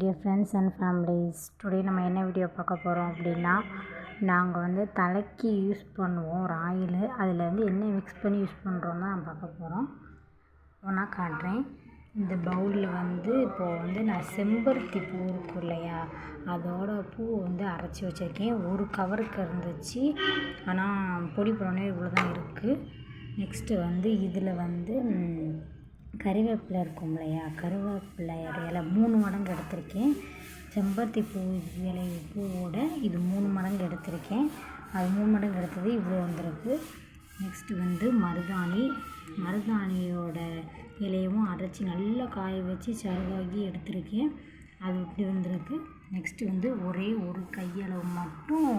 Dear friends and families today நம்ம என்ன video பார்க்க போகிறோம் அப்படின்னா நாங்கள் வந்து தலைக்கு யூஸ் பண்ணுவோம் ஒரு ஆயிலு. அதில் வந்து என்ன மிக்ஸ் பண்ணி யூஸ் பண்ணுறோம் தான் நான் பார்க்க போகிறோம் ஒன்றா காட்டுறேன். இந்த பவுலில் வந்து இப்போது வந்து நான் செம்பருத்தி பூ இருக்கும் இல்லையா அதோட பூ வந்து அரைச்சி வச்சுருக்கேன். ஒரு கவருக்கு இருந்துச்சு. ஆனால் பொடி பண்ணோடனே இவ்வளோ தான் இருக்குது நெக்ஸ்ட்டு வந்து இதில் வந்து கறிவேப்பிலை இருக்கும் இல்லையா? கருவேப்பிலை இலை மூணு மடங்கு எடுத்திருக்கேன். செம்பருத்தி பூ இலை பூவோட இது மூணு மடங்கு எடுத்திருக்கேன். அது மூணு மடங்கு எடுத்தது இவ்வளோ வந்திருக்கு. நெக்ஸ்ட்டு வந்து மருதாணி. மருதாணியோட இலையவும் அரைச்சி நல்லா காய வச்சு சருகாகி எடுத்திருக்கேன். அது இப்படி வந்திருக்கு. நெக்ஸ்ட்டு வந்து ஒரே ஒரு கையளவு மட்டும்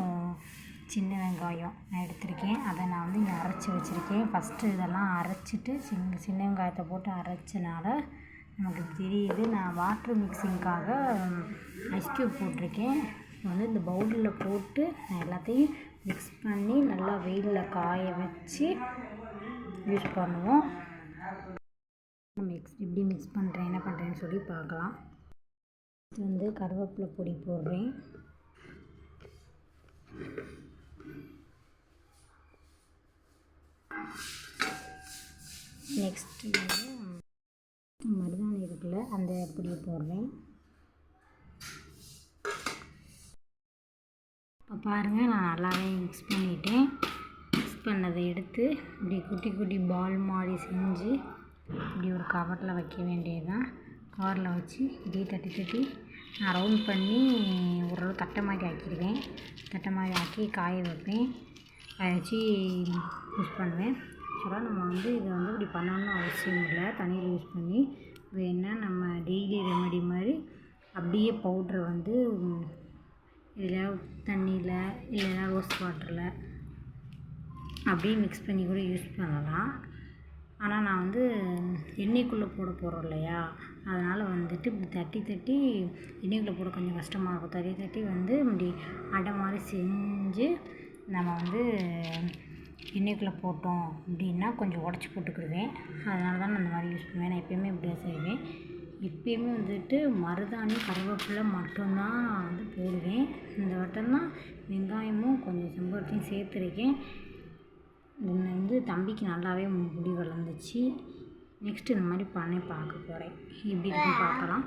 சின்ன வெங்காயம் நான் எடுத்திருக்கேன். அதை நான் வந்து இங்கே அரைச்சி வச்சுருக்கேன். ஃபஸ்ட்டு இதெல்லாம் அரைச்சிட்டு சின்ன சின்ன வெங்காயத்தை போட்டு அரைச்சனால நமக்கு தெரியுது. நான் வாட்ரு மிக்சிங்க்காக ஐஸ் க்யூப் போட்டிருக்கேன். வந்து இந்த பவுலில் போட்டு நான் எல்லாத்தையும் மிக்ஸ் பண்ணி நல்லா வெயிலில் காய வச்சு யூஸ் பண்ணுவோம். மிக்ஸ் எப்படி மிக்ஸ் பண்ணுறேன் என்ன பண்ணுறேன்னு சொல்லி பார்க்கலாம். வந்து கருவேப்பிலை பொடி போடுறேன். நெக்ஸ்ட்டு மருதாணி இருக்குல்ல அந்த பொடியை போடுறேன். இப்போ பாருங்கள் நான் நல்லாவே மிக்ஸ் பண்ணிட்டேன். மிக்ஸ் பண்ணதை எடுத்து இப்படி குட்டி குட்டி பால் மாதிரி செஞ்சு இப்படி ஒரு கவரில் வைக்க வேண்டியதுதான். கவரில் வச்சு இப்படியே தட்டி தட்டி நான் ரவுண்ட் பண்ணி ஓரளவு தட்டை மாதிரி ஆக்கிடுவேன். தட்டை மாதிரி ஆக்கி காய வைப்பேன். காய வச்சு யூஸ் பண்ணுவேன். ஆக்சுவலாக நம்ம வந்து இதை வந்து இப்படி பண்ணணும்னு அவசியம் இல்லை. தண்ணீர் யூஸ் பண்ணி வேணால் நம்ம டெய்லி ரெமெடி மாதிரி அப்படியே பவுட்ரு வந்து இதில் தண்ணியில் இல்லைன்னா ரோஸ் வாட்டரில் அப்படியே மிக்ஸ் பண்ணி கூட யூஸ் பண்ணலாம். ஆனால் நான் வந்து எண்ணெய்க்குள்ளே போட போகிறோம் இல்லையா? அதனால் வந்துட்டு இப்படி தட்டி தட்டி எண்ணெய்க்குள்ளே போட கொஞ்சம் கஷ்டமாக இருக்கும். தட்டி தட்டி வந்து இப்படி அடை மாதிரி செஞ்சு நம்ம வந்து எண்ணெய்க்குள்ளே போட்டோம் அப்படின்னா கொஞ்சம் உடச்சி போட்டுக்கிடுவேன். அதனால தான் நான் அந்த மாதிரி யூஸ் பண்ணுவேன். நான் எப்பயுமே இப்படி தான் செய்வேன். எப்பயுமே வந்துட்டு மருதாணி கருவேப்பிலை மட்டும்தான் வந்து போடுவேன். இந்த வட்டம்தான் வெங்காயமும் கொஞ்சம் செம்பருத்தையும் சேர்த்துருக்கேன். இன்னும் வந்து தம்பிக்கு நல்லாவே முடி வளர்ந்துச்சு. நெக்ஸ்ட் இந்த மாதிரி பண்ணி பார்க்க போகிறேன் எப்படி இருக்குன்னு பார்க்கலாம்.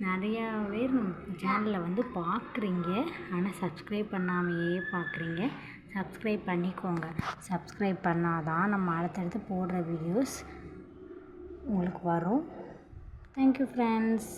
நிறையா பேர் நம்ம சேனலில் வந்து பார்க்குறீங்க. ஆனால் சப்ஸ்கிரைப் பண்ணாமையே பார்க்குறீங்க. சப்ஸ்கிரைப் பண்ணிக்கோங்க. சப்ஸ்கிரைப் பண்ணாதான் நம்ம அடுத்தடுத்து போடுற வீடியோஸ் உங்களுக்கு வரும். Thank you friends